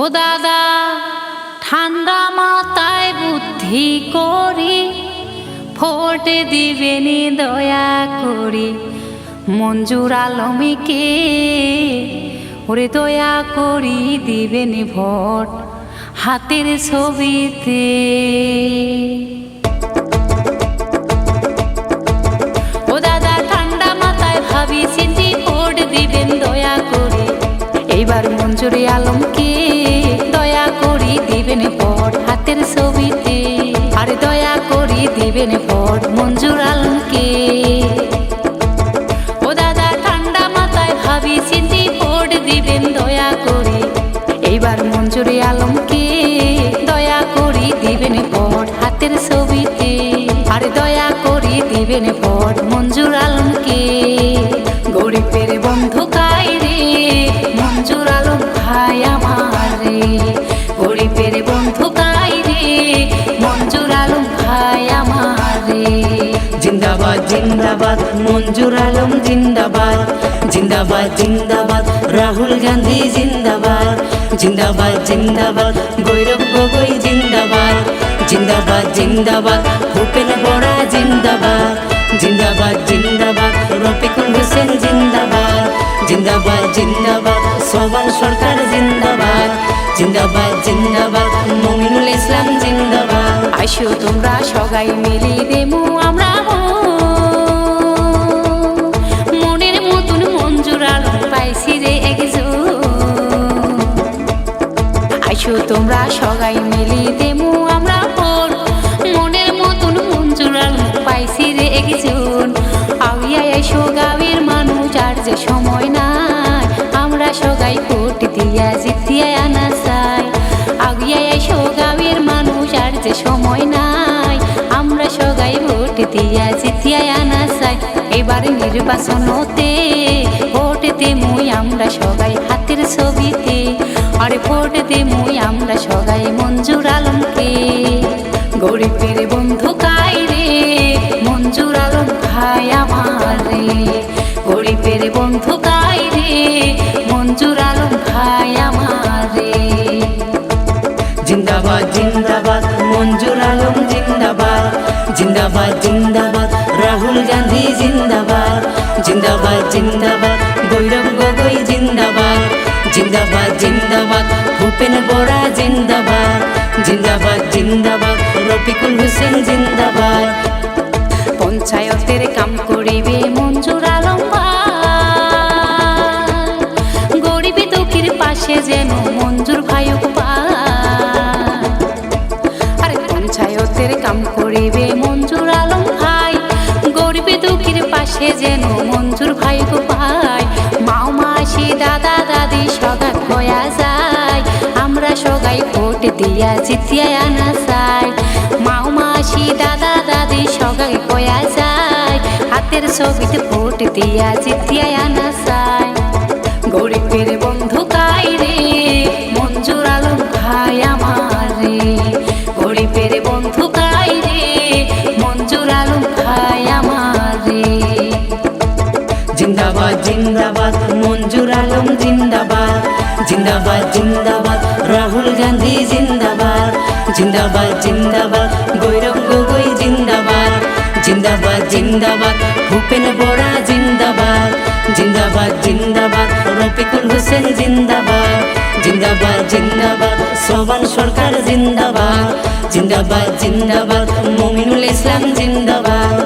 ও দাদা, ঠান্ডা মাথায় বুদ্ধি করি, ভোট দিবেনি দয়া করি। মঞ্জুর আলমীকে, ওরে দয়া করি দিবেনি ভোট হাতের ছবিতে। জিন্দাবাদ জিন্দাবাদ রাহুল গান্ধী জিন্দাবাদ জিন্দাবাদ জিন্দাবাদ গৈরব গগৈ জিন্দাবাদ জিন্দাবাদ জিন্দাবাদ ভূপেন বড়া জিন্দাবাদ জিন্দাবাদ জিন্দাবাদ রফিকুল হোসেন জিন্দাবাদ জিন্দাবাদ জিন্দাবাদ সোবান সরকার জিন্দাবাদ জিন্দাবাদ জিন্দাবাদ মমিনুল ইসলাম জিন্দাবাদ আইসো তোমরা সগাই মিলি দেমু আমরা তোমরা সগাই মিলি দেমু আমরা ভোট মনের মতন মঞ্জুর আলম পাইছি রে একজন। আউয়া আইসো গাঁয়ের মানুষ, আর যে সময় নাই, আমরা সগাই ভোট দিয়া জিতিয়া আনা চাই। আগিয়া আইসো গাঁয়ের মানুষ, আর যে সময় নাই, আমরা সগাই ভোট দিয়া জিতিয়া আনা চাই। এবারে নির্বাচনতে ভোট মুই আমরা সবাই হাতের ছবিতে, আরে ভোট মুই জিন্দাবাদ জিন্দাবাদ, রাহুল গান্ধী জিন্দাবাদ জিন্দাবাদ জিন্দাবাদ গৈরব গগৈ জিন্দাবাদ জিন্দাবাদ জিন্দাবাদ, ভূপেন বড়া জিন্দাবাদ জিন্দাবাদ জিন্দাবাদ, রফিকুল হোসেন জিন্দাবাদ পঞ্চায়েতের কাম করিবে মঞ্জুর আলম। গরিবী দুঃখীর পাশে যেন মঞ্জুর ভাই দুঃখীর যেন মঞ্জুর ভাই গো পাই মাও মাসি, দাদা, দাদি সগা কয়া যায়। আমরা সগাই ভোট দিয়া জিতিয়া আনা চাই। মাও মাসি, দাদা, দাদি সগাই খোয়া যায়। হাতের ছবিতে ভোট দিয়া জিতিয়া আনা চাই। গরিবের মঞ্জুর জিন্দাবাদ জিন্দাবাদ জিন্দাবাদ রাহুল গান্ধী জিন্দাবাদ জিন্দাবাদ জিন্দাবাদ গৈরব গগৈ জিন্দাবাদ জিন্দাবাদ জিন্দাবাদ ভূপেন বড়া জিন্দাবাদ জিন্দাবাদ জিন্দাবাদ রফিকুল হোসেন জিন্দাবাদ জিন্দাবাদ জিন্দাবাদ সোবান সরকার জিন্দাবাদ জিন্দাবাদ জিন্দাবাদ মমিনুল ইসলাম জিন্দাবাদ